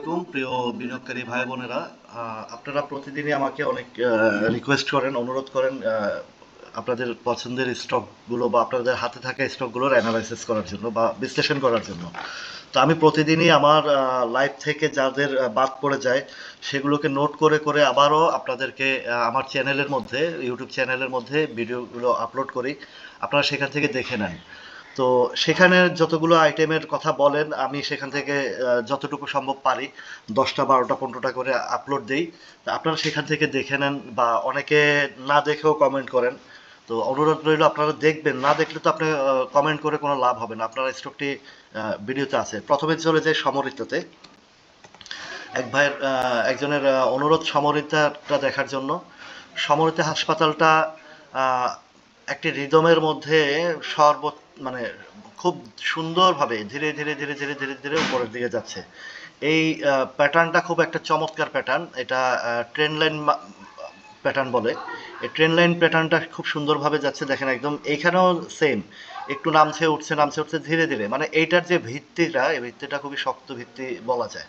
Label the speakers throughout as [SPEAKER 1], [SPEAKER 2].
[SPEAKER 1] আসসালামাইকুম প্রিয় বিনিয়োগকারী ভাই বোনেরা আপনারা প্রতিদিনই আমাকে অনেক রিকোয়েস্ট করেন, অনুরোধ করেন আপনাদের পছন্দের স্টকগুলো বা আপনাদের হাতে থাকা স্টকগুলোর অ্যানালাইসিস করার জন্য বা বিশ্লেষণ করার জন্য। তো আমি প্রতিদিনই আমার লাইফ থেকে যাদের বাদ পড়ে যায়, সেগুলোকে নোট করে করে আবারও আপনাদেরকে আমার চ্যানেলের মধ্যে ইউটিউব চ্যানেলের মধ্যে ভিডিওগুলো আপলোড করি। আপনারা সেখান থেকে দেখে নেন। তো সেখানে যতগুলো আইটেমের কথা বলেন, আমি সেখান থেকে যতটুকু সম্ভব পারি, দশটা, বারোটা, পনেরোটা করে আপলোড দিই। তা আপনারা সেখান থেকে দেখে নেন বা অনেকে না দেখেও কমেন্ট করেন। তো অনুরোধ রইল, আপনারা দেখবেন, না দেখলে তো আপনি কমেন্ট করে কোনো লাভ হবে না। আপনারা স্টকটি ভিডিওতে আছে। প্রথমে চলে যায় সমরিতাতে এক ভাইয়ের একজনের অনুরোধ সমরিতাটা দেখার জন্য। সমরিতা হাসপাতালটা একটি রিদমের মধ্যে সর্ব মানে খুব সুন্দরভাবে ধীরে ধীরে ধীরে ধীরে ধীরে ধীরে উপরের দিকে যাচ্ছে। এই প্যাটার্নটা খুব একটা চমৎকার প্যাটার্ন এটা ট্রেন লাইন প্যাটার্ন বলে। এই ট্রেন লাইন প্যাটার্নটা খুব সুন্দরভাবে যাচ্ছে, দেখেন একদম এইখানেও সেম একটু নামছে, উঠছে নামছে, উঠছে, ধীরে ধীরে। মানে এইটার যে ভিত্তিটা, এই ভিত্তিটা খুবই শক্ত ভিত্তি বলা যায়।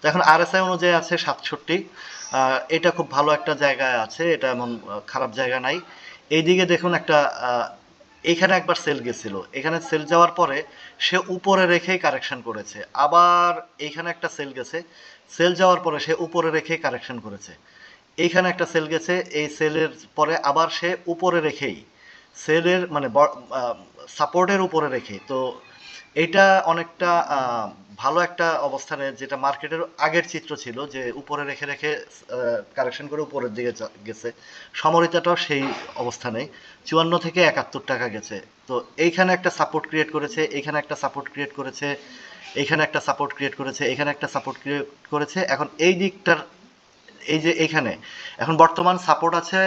[SPEAKER 1] তো এখন আরএসআই অনুযায়ী আছে সাতষট্টি। এটা খুব ভালো একটা জায়গায় আছে, এটা এমন খারাপ জায়গা নাই। এইদিকে দেখুন একটা আহ, এইখানে একবার সেল গেছিল। এখানে সেল যাওয়ার পরে সে উপরে রেখেই কারেকশন করেছে। আবার এখানে একটা সেল গেছে। সেল যাওয়ার পরে সে উপরে রেখেই কারেকশন করেছে। এইখানে একটা সেল গেছে। এই সেলের পরে আবার সে উপরে রেখেই সেলের মানে সাপোর্টের উপরে রেখে তো এটা অনেকটা ভালো একটা অবস্থানে যেটা মার্কেটের আগের চিত্র ছিল যে উপরে রেখে রেখে কারেকশন করে উপরের দিকে গেছে। সমরিতাটাও সেই অবস্থানে চুয়ান্ন থেকে একাত্তর টাকা গেছে। তো এইখানে একটা সাপোর্ট ক্রিয়েট করেছে, এইখানে একটা সাপোর্ট ক্রিয়েট করেছে, এইখানে একটা সাপোর্ট ক্রিয়েট করেছে এখানে একটা সাপোর্ট ক্রিয়েট করেছে। এখন এই দিকটার, এই যে এইখানে, এখন বর্তমান সাপোর্ট আছে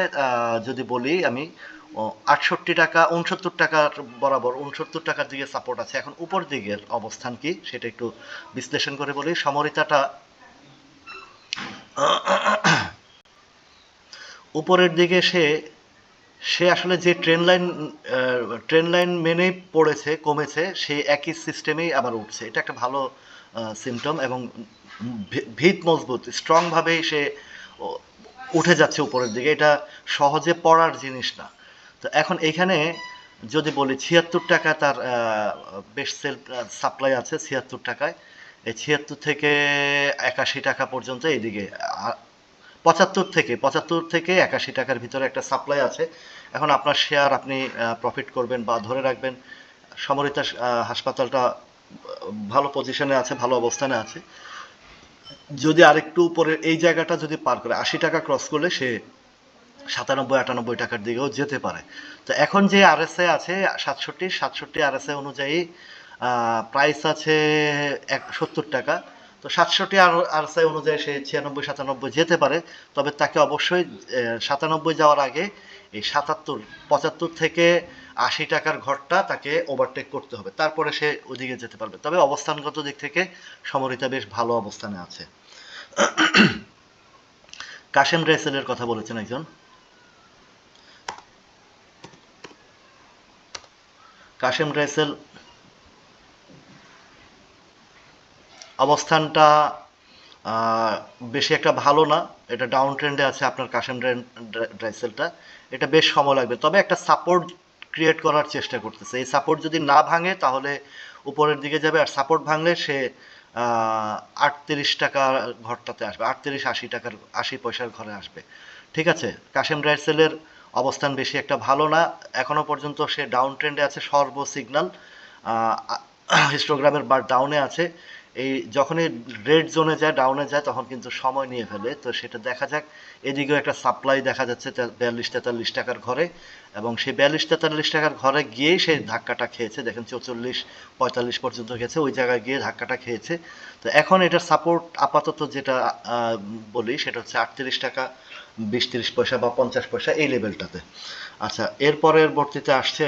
[SPEAKER 1] যদি বলি আমি আটষট্টি টাকা, উনসত্তর টাকার বরাবর উনসত্তর টাকার দিকে সাপোর্ট আছে। এখন উপর দিকের অবস্থান কি সেটা একটু বিশ্লেষণ করে বলি। সমরিতাটা উপরের দিকে সে সে আসলে যে ট্রেন লাইন ট্রেন লাইন মেনেই পড়েছে, কমেছে, সে একই সিস্টেমেই আবার উঠছে। এটা একটা ভালো সিমটম এবং ভিত মজবুত স্ট্রংভাবেই সে উঠে যাচ্ছে উপরের দিকে। এটা সহজে পড়ার জিনিস না। তো এখন এইখানে যদি বলি ছিয়াত্তর টাকা তার বেশ সেল সাপ্লাই আছে ছিয়াত্তর টাকায়। এই ছিয়াত্তর থেকে একাশি টাকা পর্যন্ত এইদিকে পঁচাত্তর থেকে পঁচাত্তর থেকে একাশি টাকার ভিতরে একটা সাপ্লাই আছে। এখন আপনার শেয়ার আপনি প্রফিট করবেন বা ধরে রাখবেন। সমরিতা হাসপাতালটা ভালো পজিশনে আছে, ভালো অবস্থানে আছে। যদি আরেকটু উপরে এই জায়গাটা যদি পার করে, আশি টাকা ক্রস করলে সে সাতানব্বই, আটানব্বই টাকার দিকেও যেতে পারে। তো এখন যে আরএসএ আছে, সাতষট্টি সাতষট্টি আরএসএ অনুযায়ী প্রাইস আছে এক, সত্তর টাকা। তো সাতষট্টি আর আরএসআই অনুযায়ী সে ছিয়ানব্বই, সাতানব্বই যেতে পারে। তবে তাকে অবশ্যই সাতানব্বই যাওয়ার আগে এই সাতাত্তর, পঁচাত্তর থেকে আশি টাকার ঘরটা তাকে ওভারটেক করতে হবে। তারপরে সে ওদিকে যেতে পারবে। তবে অবস্থানগত দিক থেকে সমরিতা বেশ ভালো অবস্থানে আছে। কাশেম রেসেলের কথা বলেছেন একজন। কাশেম রাইসেল, অবস্থানটা বেশি একটা ভালো না, এটা ডাউন ট্রেন্ডে আছে আপনার কাশেম ড্রাইসেলটা এটা বেশ সময় লাগবে, তবে একটা সাপোর্ট ক্রিয়েট করার চেষ্টা করতেছে, এই সাপোর্ট যদি না ভাঙে তাহলে উপরের দিকে যাবে, আর সাপোর্ট ভাঙলে সে আটত্রিশ টাকা ঘরটাতে আসবে, আটত্রিশ আশি টাকার, আশি পয়সার ঘরে আসবে, ঠিক আছে? কাশেম ড্রাইসেলের অবস্থান বেশি একটা ভালো না। এখনও পর্যন্ত সে ডাউন ট্রেন্ডে আছে, সর্ব সিগন্যাল হিস্টোগ্রামের বার ডাউনে আছে। এই যখনই রেড জোনে যায় ডাউনে যায়, তখন কিন্তু সময় নিয়ে ফেলে। তো সেটা দেখা যাক। এদিকেও একটা সাপ্লাই দেখা যাচ্ছে বিয়াল্লিশ তেতাল্লিশ টাকার ঘরে। এবং সেই বিয়াল্লিশ তেতাল্লিশ টাকার ঘরে গিয়েই সেই ধাক্কাটা খেয়েছে। দেখেন চৌচল্লিশ, পঁয়তাল্লিশ পর্যন্ত গেছে, ওই জায়গায় গিয়ে ধাক্কাটা খেয়েছে। তো এখন এটার সাপোর্ট আপাতত যেটা বলি, সেটা হচ্ছে আটত্রিশ টাকা বিশ তিরিশ পয়সা বা পঞ্চাশ পয়সা এই লেভেলটাতে আচ্ছা এর পরের বর্তিতে আসছে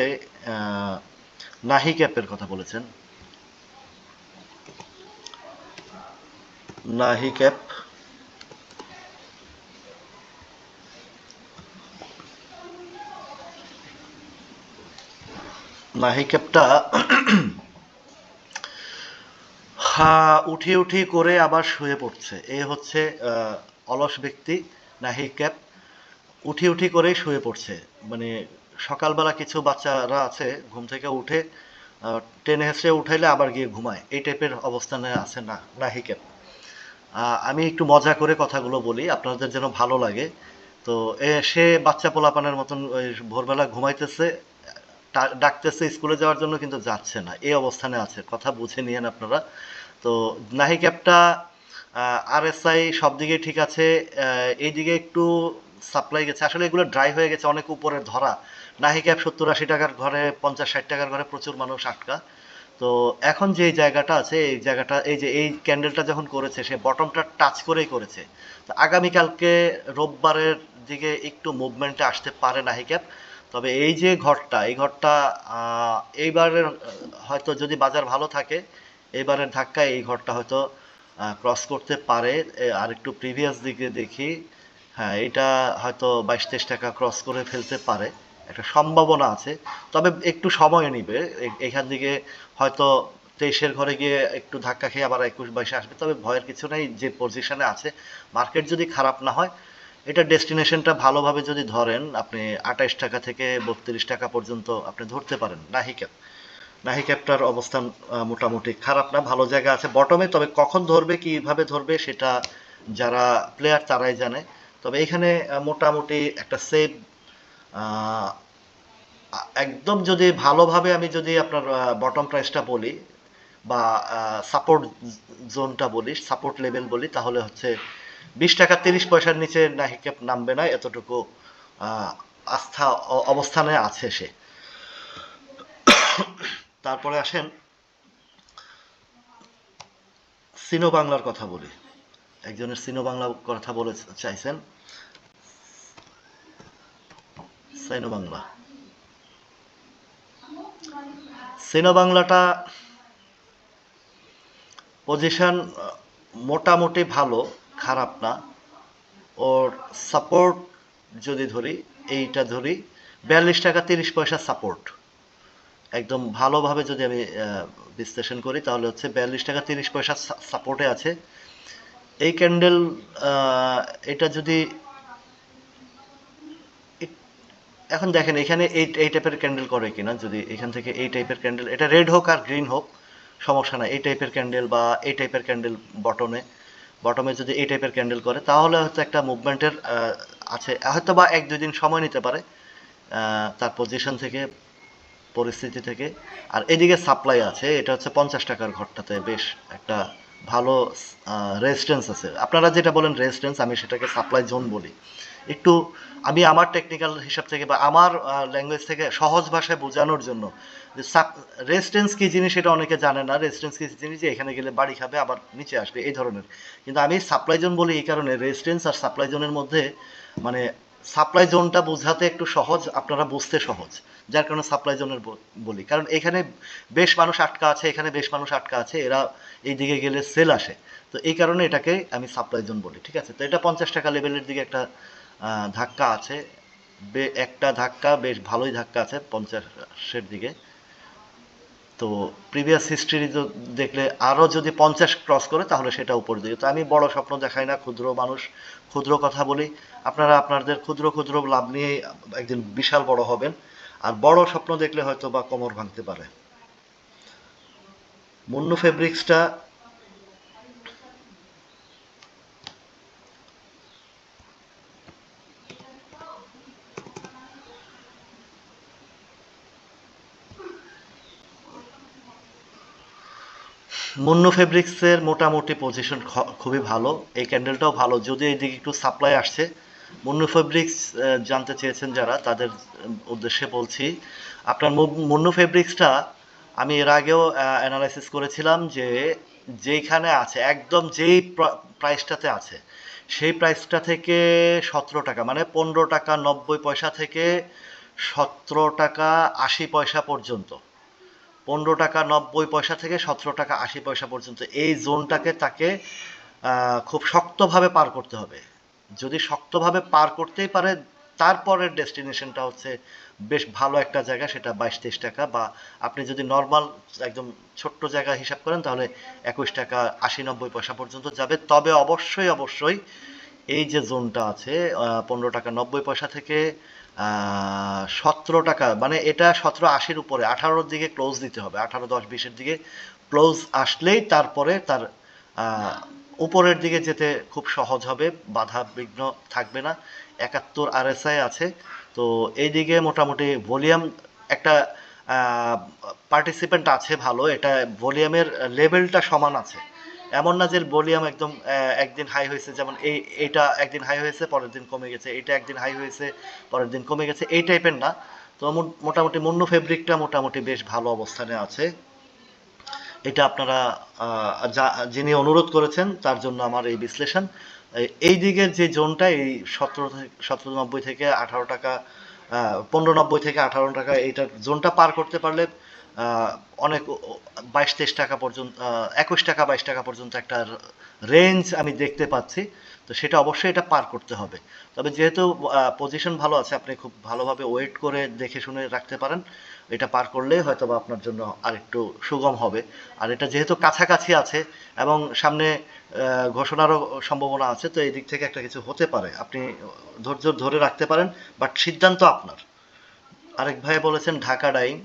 [SPEAKER 1] নাহি ক্যাপের কথা বলেছেন। নাহি ক্যাপ নাহি ক্যাপটা হা উঠি উঠি করে আবার শুয়ে পড়ছে। এ হচ্ছে অলস ব্যক্তি। নাহি ক্যাপ, উঠি উঠি করেই শুয়ে পড়ছে। মানে সকালবেলা কিছু বাচ্চারা আছে, ঘুম থেকে উঠে টেনে হেসড়ে উঠাইলে আবার গিয়ে ঘুমায়। এই টাইপের অবস্থানে আছে না নাহি ক্যাপ। আমি একটু মজা করে কথাগুলো বলি, আপনাদের যেন ভালো লাগে। তো, এ, সে বাচ্চা পোলাপানের মতন ভোরবেলা ঘুমাইতেছে ডাকতেছে স্কুলে যাওয়ার জন্য, কিন্তু যাচ্ছে না। এই অবস্থানে আছে, কথা বুঝে নিয়েন আপনারা। তো নাহি ক্যাবটা আর এস আই সব দিকে ঠিক আছে এইদিকে একটু সাপ্লাই গেছে। আসলে এগুলো ড্রাই হয়ে গেছে, অনেক উপরে ধরা। নাহি ক্যাব সত্তর আশি টাকার ঘরে, পঞ্চাশ ষাট টাকার ঘরে প্রচুর মানুষ আটকা। তো এখন যে জায়গাটা আছে, এই জায়গাটা, এই যে এই ক্যান্ডেলটা যখন করেছে, সে বটমটা টাচ করেই করেছে। তো আগামীকালকে রোববারের দিকে একটু মুভমেন্টে আসতে পারে নাহি ক্যাব তবে এই যে ঘরটা, এই ঘরটা এইবারের, হয়তো যদি বাজার ভালো থাকে, এইবারের ধাক্কায় এই ঘরটা হয়তো ক্রস করতে পারে আর একটু প্রিভিয়াস দিকে দেখি। হ্যাঁ এটা হয়তো বাইশ তেইশ টাকা ক্রস করে ফেলতে পারে, একটা সম্ভাবনা আছে। তবে একটু সময় নিবে এখান থেকে হয়তো তেইশের ঘরে গিয়ে একটু ধাক্কা খেয়ে আবার একুশ বাইশে আসবে, তবে ভয়ের কিছু নেই, যে পজিশনে আছে মার্কেট যদি খারাপ না হয়, এটা ডেস্টিনেশনটা ভালোভাবে যদি ধরেন, আপনি আঠাইশ টাকা থেকে বত্রিশ টাকা পর্যন্ত আপনি ধরতে পারেন নাহি ক্যাপ নাহি ক্যাপটার অবস্থান মোটামুটি খারাপ না, ভালো জায়গা আছে। বটমে, তবে কখন ধরবে, কীভাবে ধরবে, সেটা যারা প্লেয়ার তারাই জানে। তবে এখানে মোটামুটি একটা সেভ একদম যদি ভালোভাবে আমি যদি আপনার বটম প্রাইসটা বলি, বা সাপোর্ট জোনটা বলি সাপোর্ট লেভেল বলি, তাহলে হচ্ছে বিশ টাকা তিরিশ পয়সার নিচে নাহি ক্যাপ নামবে না, এতটুকু আস্থা, অবস্থানে আছে সে। তারপরে আসেন, সিনো বাংলার কথা বলি। একজনের সিনো বাংলা কথা বলে চাইছেন সাইনো বাংলা। সিনো বাংলাটা পজিশন মোটামুটি ভালো, খারাপ না। ওর সাপোর্ট যদি ধরি, এইটা ধরি, বিয়াল্লিশ টাকা তিরিশ পয়সা সাপোর্ট একদম ভালোভাবে যদি আমি বিশ্লেষণ করি, তাহলে হচ্ছে বিয়াল্লিশ টাকা তিরিশ পয়সা সাপোর্টে আছে। এই ক্যান্ডেল এটা যদি এখন দেখেন, এখানে এই এই টাইপের ক্যান্ডেল করে কিনা, যদি এখান থেকে এই টাইপের ক্যান্ডেল, এটা রেড হোক আর গ্রিন হোক, সমস্যা নাই, এই টাইপের ক্যান্ডেল বা এই টাইপের ক্যান্ডেল বটমে বটমে যদি এই টাইপের ক্যান্ডেল করে, তাহলে হয়তো একটা মুভমেন্টের আছে। হয়তো বা এক দুই দিন সময় নিতে পারে তার পজিশন থেকে পরিস্থিতি থেকে। আর এদিকে সাপ্লাই আছে, এটা হচ্ছে পঞ্চাশ টাকার ঘরটাতে বেশ একটা ভালো রেজিস্ট্যান্স আছে। আপনারা যেটা বলেন রেজিস্ট্যান্স আমি সেটাকে সাপ্লাই জোন বলি। একটু আমি আমার টেকনিক্যাল হিসাব থেকে বা আমার ল্যাঙ্গুয়েজ থেকে সহজ ভাষায় বোঝানোর জন্য যে রেজিস্ট্যান্স কী জিনিস এটা অনেকে জানে না। রেজিস্ট্যান্স কি জিনিস যে এখানে গেলে বাড়ি খাবে, আবার নিচে আসবে, এই ধরনের। কিন্তু আমি সাপ্লাই জোন বলি এই কারণে রেজিস্ট্যান্স আর সাপ্লাই জোনের মধ্যে মানে সাপ্লাই জোনটা বোঝাতে একটু সহজ, আপনারা বুঝতে সহজ। যার কারণে সাপ্লাই জোনের বলি। কারণ এখানে বেশ মানুষ আটকা আছে, এখানে বেশ মানুষ আটকা আছে, এরা এই দিকে গেলে সেল আসে। তো এই কারণে এটাকে আমি সাপ্লাই জোন বলি, ঠিক আছে? তো এটা পঞ্চাশ টাকা লেভেলের দিকে একটা ধাক্কা আছে। একটা ধাক্কা, বেশ ভালোই ধাক্কা আছে পঞ্চাশের দিকে। তো প্রিভিয়াস হিস্ট্রি দেখলে আরও যদি পঞ্চাশ ক্রস করে, তাহলে সেটা উপর দিকে। তো আমি বড় স্বপ্ন দেখাই না, ক্ষুদ্র মানুষ, ক্ষুদ্র কথা বলি। আপনারা আপনাদের ক্ষুদ্র ক্ষুদ্র লাভ নিয়ে একদিন বিশাল বড় হবেন। আর বড় স্বপ্ন দেখলে হয়তো বা কোমর ভাঙতে পারে। মুন্নু ফেব্রিক্সটা মুন্নু ফেব্রিক্সের মোটামুটি পজিশন খুবই ভালো। এই ক্যান্ডেলটাও ভালো। যদি এইদিকে একটু সাপ্লাই আসছে মুন্নু ফেব্রিক্স জানতে চেয়েছেন যারা, তাদের উদ্দেশ্যে বলছি। আপনার মুন্নু ফেব্রিক্সটা আমি এর আগেও অ্যানালাইসিস করেছিলাম যে যেইখানে আছে, একদম যেই প্রাইসটাতে আছে, সেই প্রাইসটা থেকে সতেরো টাকা মানে পনেরো টাকা নব্বই পয়সা থেকে সতেরো টাকা আশি পয়সা পর্যন্ত। পনেরো টাকা নব্বই পয়সা থেকে সতেরো টাকা আশি পয়সা পর্যন্ত, এই জোনটাকে তাকে খুব শক্তভাবে পার করতে হবে। যদি শক্তভাবে পার করতেই পারে, তারপরের ডেস্টিনেশনটা হচ্ছে বেশ ভালো একটা জায়গা, সেটা বাইশ তেইশ টাকা বা আপনি যদি নর্মাল একদম ছোট্ট জায়গা হিসাব করেন, তাহলে একুশ টাকা আশি নব্বই পয়সা পর্যন্ত যাবে। তবে অবশ্যই অবশ্যই এই যে জোনটা আছে পনেরো টাকা নব্বই পয়সা থেকে সতেরো টাকা মানে এটা সতেরো আশির উপরে, আঠারোর দিকে ক্লোজ দিতে হবে, আঠারো দশ বিশের দিকে ক্লোজ আসলেই তারপরে তার উপরের দিকে যেতে খুব সহজ হবে, বাধা বিঘ্ন থাকবে না। একাত্তর আরএসআই আছে, তো এইদিকে মোটামুটি ভলিউম একটা পার্টিসিপেন্ট আছে ভালো, এটা ভলিউমের লেভেলটা সমান আছে। এমন না যে ভলিউম একদম একদিন হাই হয়েছে, যেমন এই এটা একদিন হাই হয়েছে, পরের দিন কমে গেছে এটা একদিন হাই হয়েছে, পরের দিন কমে গেছে, এই টাইপের না। তো মোটামুটি মুন্নু ফেব্রিকটা মোটামুটি বেশ ভালো অবস্থানে আছে। এটা আপনারা যা- যিনি অনুরোধ করেছেন, তার জন্য আমার এই বিশ্লেষণ। এই- দিকে দিকের যে জোনটা, এই সতেরো সতেরো নব্বই থেকে আঠারো টাকা পনেরো নব্বই থেকে আঠারো টাকা, এইটার জোনটা পার করতে পারলে অনেক বাইশ তেইশ টাকা পর্যন্ত একুশ টাকা বাইশ টাকা পর্যন্ত একটা রেঞ্জ আমি দেখতে পাচ্ছি। তো সেটা অবশ্যই এটা পার করতে হবে। তবে যেহেতু পজিশন ভালো আছে, আপনি খুব ভালোভাবে ওয়েট করে দেখে শুনে রাখতে পারেন। এটা পার করলে হয়তো বা আপনার জন্য আরেকটু সুগম হবে। আর এটা যেহেতু কাছাকাছি আছে এবং সামনে ঘোষণারও সম্ভাবনা আছে, তো এই দিক থেকে একটা কিছু হতে পারে। আপনি ধৈর্য ধরে রাখতে পারেন বাট সিদ্ধান্ত আপনার। আরেক ভাই বলেছেন, ঢাকা ডাইং।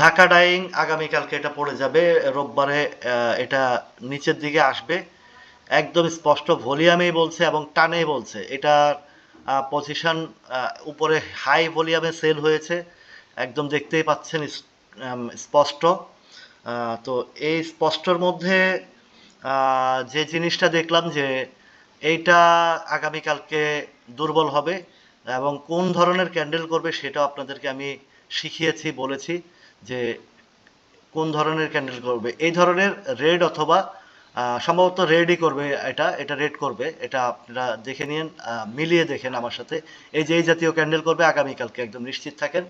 [SPEAKER 1] ঢাকা ডাইং আগামীকালকে এটা পড়ে যাবে, রোববারে এটা নিচের দিকে আসবে। একদম স্পষ্ট ভলিউমেই বলছে এবং টানেই বলছে। এটার পজিশন উপরে হাই ভলিউমে সেল হয়েছে। একদম দেখতেই পাচ্ছেন স্পষ্ট। তো এই স্পষ্টর মধ্যে যে জিনিসটা দেখলাম যে এইটা আগামীকালকে দুর্বল হবে এবং কোন ধরনের ক্যান্ডেল করবে সেটাও আপনাদেরকে আমি শিখিয়েছি, বলেছি। যে কোন ধরনের ক্যান্ডেল করবে? এই ধরনের রেড অথবা সম্ভবত রেডই করবে এটা এটা রেড করবে। এটা আপনারা দেখে নিন মিলিয়ে দেখেন আমার সাথে। এই যে এই জাতীয় ক্যান্ডেল করবে, আগামীকালকে একদম নিশ্চিত থাকেন।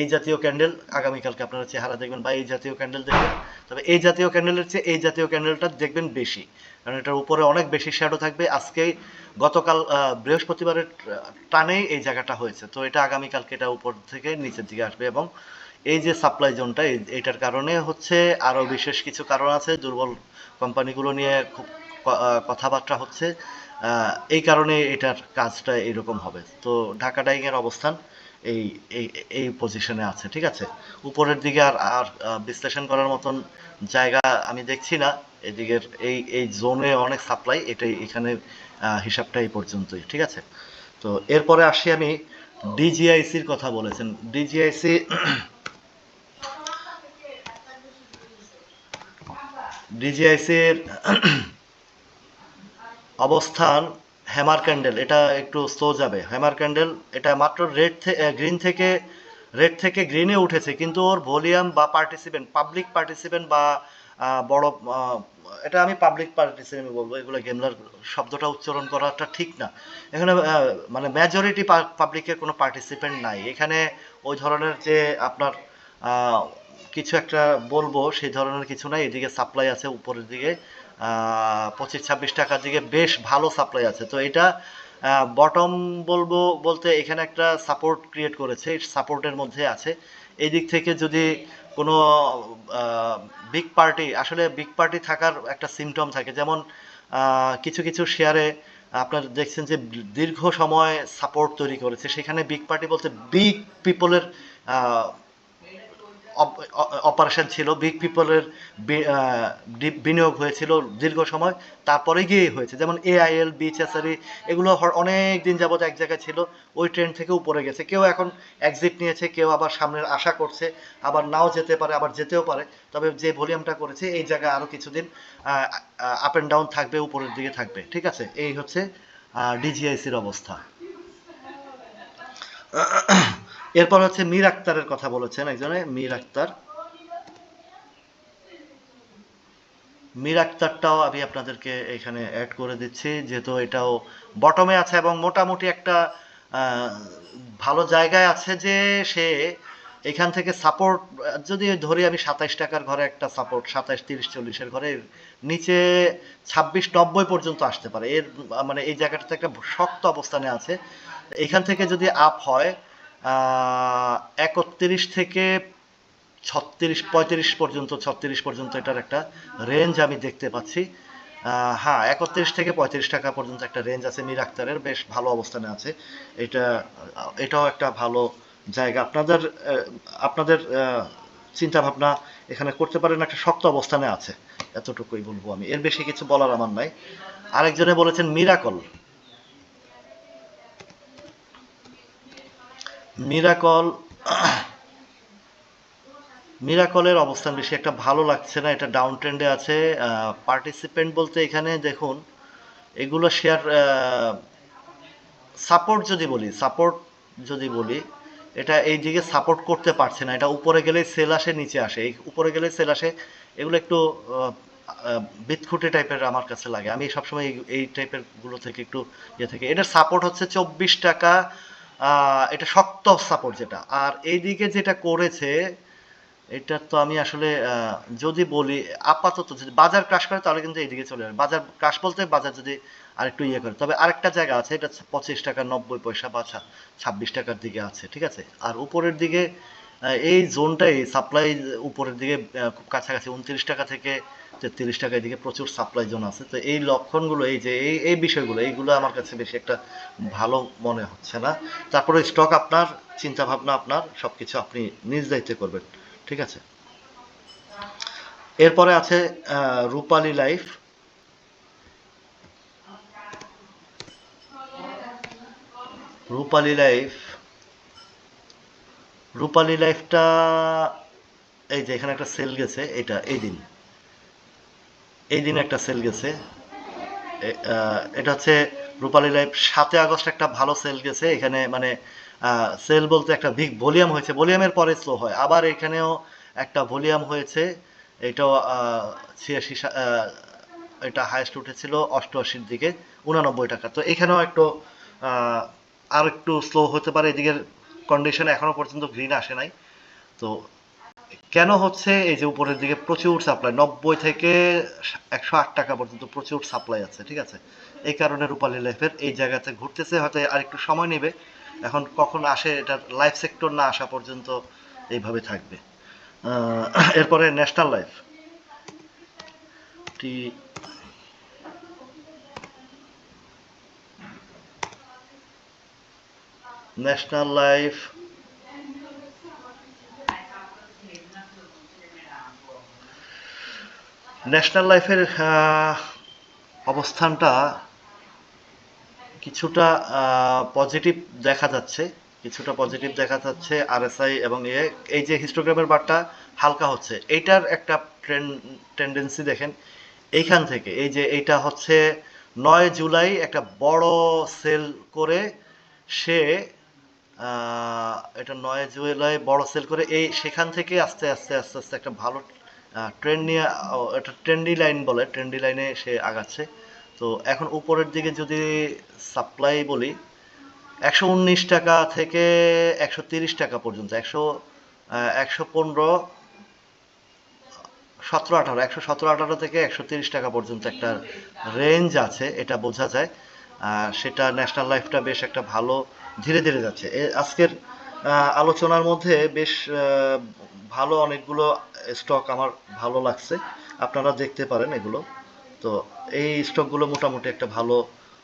[SPEAKER 1] এই জাতীয় ক্যান্ডেল আগামীকালকে আপনারা চেহারা দেখবেন বা এই জাতীয় ক্যান্ডেল দেখবেন। তবে এই জাতীয় ক্যান্ডেলের চেয়ে এই জাতীয় ক্যান্ডেলটা দেখবেন বেশি। কারণ এটার উপরে অনেক বেশি শ্যাডো থাকবে। আজকে গতকাল বৃহস্পতিবারের টানেই এই জায়গাটা হয়েছে। তো এটা আগামীকালকে এটা উপর থেকে নিচের দিকে আসবে এবং এই যে সাপ্লাই জোনটা এইটার কারণে হচ্ছে আরও বিশেষ কিছু কারণ আছে, দুর্বল কোম্পানিগুলো নিয়ে খুব কথাবার্তা হচ্ছে। এই কারণে এটার কাজটা এরকম হবে। তো ঢাকা ডাইং এর অবস্থান এই এই এই পজিশনে আছে, ঠিক আছে? উপরের দিকে আর আর বিশ্লেষণ করার মতন জায়গা আমি দেখছি না। এদিকের এই এই জোনে অনেক সাপ্লাই এটাই এখানে হিসাবটা এই পর্যন্তই, ঠিক আছে? তো এরপরে আসি আমি ডিজিআইসির কথা বলেছেন। ডিজিআইসি ডিজিআইসির অবস্থান হ্যামার ক্যান্ডেল, এটা একটু স্লো যাবে। হ্যামার ক্যান্ডেল, এটা মাত্র রেড গ্রিন থেকে, রেড থেকে গ্রিনে উঠেছে, কিন্তু ওর ভলিউম বা পার্টিসিপেন্ট, পাবলিক পার্টিসিপেন্ট বা বড় এটা আমি পাবলিক পার্টিসিপেন্ট বলব, এগুলো গেমলার শব্দটা উচ্চারণ করাটা ঠিক না। এখানে মানে মেজরিটি পাবলিকের কোনো পার্টিসিপেন্ট নাই। এখানে ওই ধরনের যে আপনার কিছু একটা বলব, সেই ধরনের কিছু নাই। এদিকে সাপ্লাই আছে উপরের দিকে। পঁচিশ ছাব্বিশ টাকার দিকে বেশ ভালো সাপ্লাই আছে। তো এটা বটম বলব বলতে এখানে একটা সাপোর্ট ক্রিয়েট করেছে সাপোর্টের মধ্যে আছে। এই দিক থেকে যদি কোনো বিগ পার্টি আসলে বিগ পার্টি থাকার একটা সিমটম থাকে। যেমন কিছু কিছু শেয়ারে আপনার দেখছেন যে দীর্ঘ সময় সাপোর্ট তৈরি করেছে। সেখানে বিগ পার্টি বলতে বিগ পিপলের অপারেশন ছিল বিগ পিপলের বিনিয়োগ হয়েছিল দীর্ঘ সময়, তারপরে গিয়ে হয়েছে। যেমন এআইএল বিএচএসআরই এগুলো অনেক দিন যাবত এক জায়গায় ছিল, ওই ট্রেন থেকে উপরে গেছে। কেউ এখন এক্সিট নিয়েছে, কেউ আবার সামনের আশা করছে, আবার নাও যেতে পারে, আবার যেতেও পারে। তবে যে ভলিউমটা করেছে, এই জায়গায় আরও কিছুদিন আপ এন্ড ডাউন থাকবে, উপরের দিকে থাকবে। ঠিক আছে? এই হচ্ছে ডিজিআইসির অবস্থা। এরপর হচ্ছে মীর আক্তারের কথা বলেছেন একজনে, মীর আক্তার। মীর আক্তারটাও আমি আপনাদেরকে এখানে অ্যাড করে দিচ্ছি, যেহেতু এটাও বটমে আছে এবং মোটামুটি একটা ভালো জায়গায় আছে যে সে এখান থেকে সাপোর্ট যদি ধরি আমি সাতাইশ টাকার ঘরে একটা সাপোর্ট সাতাইশ, তিরিশ, চল্লিশের ঘরে নিচে ছাব্বিশ, নব্বই পর্যন্ত আসতে পারে। এর মানে এই জায়গাটাতে একটা শক্ত অবস্থানে আছে। এখান থেকে যদি আপ হয় একত্রিশ থেকে ছত্রিশ, পঁয়ত্রিশ পর্যন্ত, ছত্রিশ পর্যন্ত এটার একটা রেঞ্জ আমি দেখতে পাচ্ছি। হ্যাঁ একত্রিশ থেকে পঁয়ত্রিশ টাকা পর্যন্ত একটা রেঞ্জ আছে মির আক্তারের, বেশ ভালো অবস্থানে আছে। এটা, এটাও একটা ভালো জায়গা। আপনাদের আপনাদের চিন্তা ভাবনা এখানে করতে পারেন, একটা শক্ত অবস্থানে আছে। এতটুকুই বলব আমি। এর বেশি কিছু বলার আমার নাই। আরেকজনে বলেছেন মিরাকল। মিরাকল মিরাকলের অবস্থান বেশি একটা ভালো লাগছে না এটা ডাউন ট্রেন্ডে আছে। পার্টিসিপেন্ট বলতে এখানে দেখুন এগুলো শেয়ার সাপোর্ট যদি বলি সাপোর্ট যদি বলি এটা এই দিকে সাপোর্ট করতে পারছে না। এটা উপরে গেলে সেল আসে নিচে আসে। এই উপরে গেলে সেল আসে এগুলো একটু আহ, টাইপের আমার কাছে লাগে। আমি সবসময় এই- টাইপেরগুলো থেকে একটু ইয়ে থেকে। এটার সাপোর্ট হচ্ছে চব্বিশ টাকা এটা শক্ত সাপোর্ট যেটা। আর এইদিকে যেটা করেছে, এটা তো আমি আসলে যদি বলি, আপাতত যদি বাজার ক্রাশ করে, তাহলে কিন্তু এইদিকে চলে যাবে। বাজার ক্রাশ বলতে বাজার যদি আরেকটু ইয়ে করে, তবে আরেকটা জায়গা আছে, এটা পঁচিশ টাকা নব্বই পয়সা বা ছাব্বিশ টাকার দিকে আছে, ঠিক আছে? আর উপরের দিকে এই জোনটাই সাপ্লাই উপরের দিকে খুব কাছাকাছি, উনত্রিশ টাকা থেকে তেত্রিশ টাকা এদিকে প্রচুর সাপ্লাই জোন আছে। তো এই লক্ষণগুলো, এই যে, এই এই বিষয়গুলো, এইগুলো আমার কাছে বেশি একটা ভালো মনে হচ্ছে না। তারপরে স্টক আপনার, চিন্তা ভাবনা আপনার, সবকিছু আপনি নিজ দায়িত্বে করবেন। ঠিক আছে? এরপরে আছে রূপালী লাইফ রূপালী লাইফ রূপালী লাইফটা এই যে, এখানে একটা সেল গেছে, এটা, এই দিন। এই দিন একটা সেল গেছে। এটা হচ্ছে রূপালী লাইফ সাতই আগস্ট একটা ভালো সেল গেছে। এখানে মানে সেল বলতে একটা বিগ ভলিউম হয়েছে। ভলিউমের পরে স্লো হয়। আবার এখানেও একটা ভলিউম হয়েছে। এটাও ছিয়াশি এটা হায়েস্ট উঠেছিল অষ্টআশির দিকে, উনানব্বই টাকা। তো এখানেও একটু আর একটু স্লো হতে পারে। এদিকের কন্ডিশন এখনও পর্যন্ত গ্রিন আসে নাই। তো কেন হচ্ছে এই যে উপরের দিকে প্রচুর সাপ্লাই নব্বই থেকে একশো আট টাকা পর্যন্ত প্রচুর সাপ্লাই আছে, ঠিক আছে? এই কারণে রূপালী লাইফের এই জায়গাতে ঘুরতেছে, হয়তো আর একটু সময় নেবে। এখন কখন আসে এটা লাইফ সেক্টর না আসা পর্যন্ত এইভাবে থাকবে। এরপরে ন্যাশনাল লাইফ টি ন্যাশনাল লাইফ ন্যাশনাল লাইফের অবস্থানটা কিছুটা পজিটিভ দেখা যাচ্ছে, কিছুটা পজিটিভ দেখা যাচ্ছে আরএসআই এবং এ, এই যে হিস্টোগ্রামের বারটা হালকা হচ্ছে। এইটার একটা ট্রেন্ড টেন্ডেন্সি দেখেন, এইখান থেকে, এই যে এইটা হচ্ছে নয় জুলাই একটা বড় সেল করে সে এটা নয় জুলাই বড় সেল করে, এই সেখান থেকে আস্তে আস্তে আস্তে আস্তে একটা ভালো ট্রেন্ড নিয়ে এটা ট্রেন্ডি লাইন বলে ট্রেন্ডি লাইনে সে আগাচ্ছে। তো এখন উপরের দিকে যদি সাপ্লাই বলি, একশো উনিশ টাকা থেকে একশো তিরিশ টাকা পর্যন্ত, একশো একশো পনেরো, সতেরো, আঠারো, একশো সতেরো, আঠারো থেকে একশো তিরিশ টাকা পর্যন্ত একটা রেঞ্জ আছে, এটা বোঝা যায়। সেটা ন্যাশনাল লাইফটা বেশ একটা ভালো, ধীরে ধীরে যাচ্ছে। আজকের আলোচনার মধ্যে বেশ ভালো অনেকগুলো স্টক আমার ভালো লাগছে। আপনারা দেখতে পারেন এগুলো। তো এই স্টকগুলো মোটামুটি একটা ভালো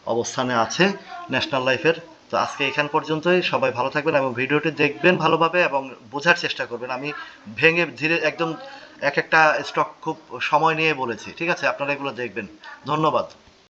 [SPEAKER 1] অবস্থানে আছে ন্যাশনাল লাইফের। তো আজকে এখান পর্যন্তই। সবাই ভালো থাকবেন এবং ভিডিওটি দেখবেন ভালোভাবে এবং বোঝার চেষ্টা করবেন। আমি ভেঙে ধীরে একদম এক একটা স্টক খুব সময় নিয়ে বলেছি। ঠিক আছে? আপনারা এগুলো দেখবেন। ধন্যবাদ।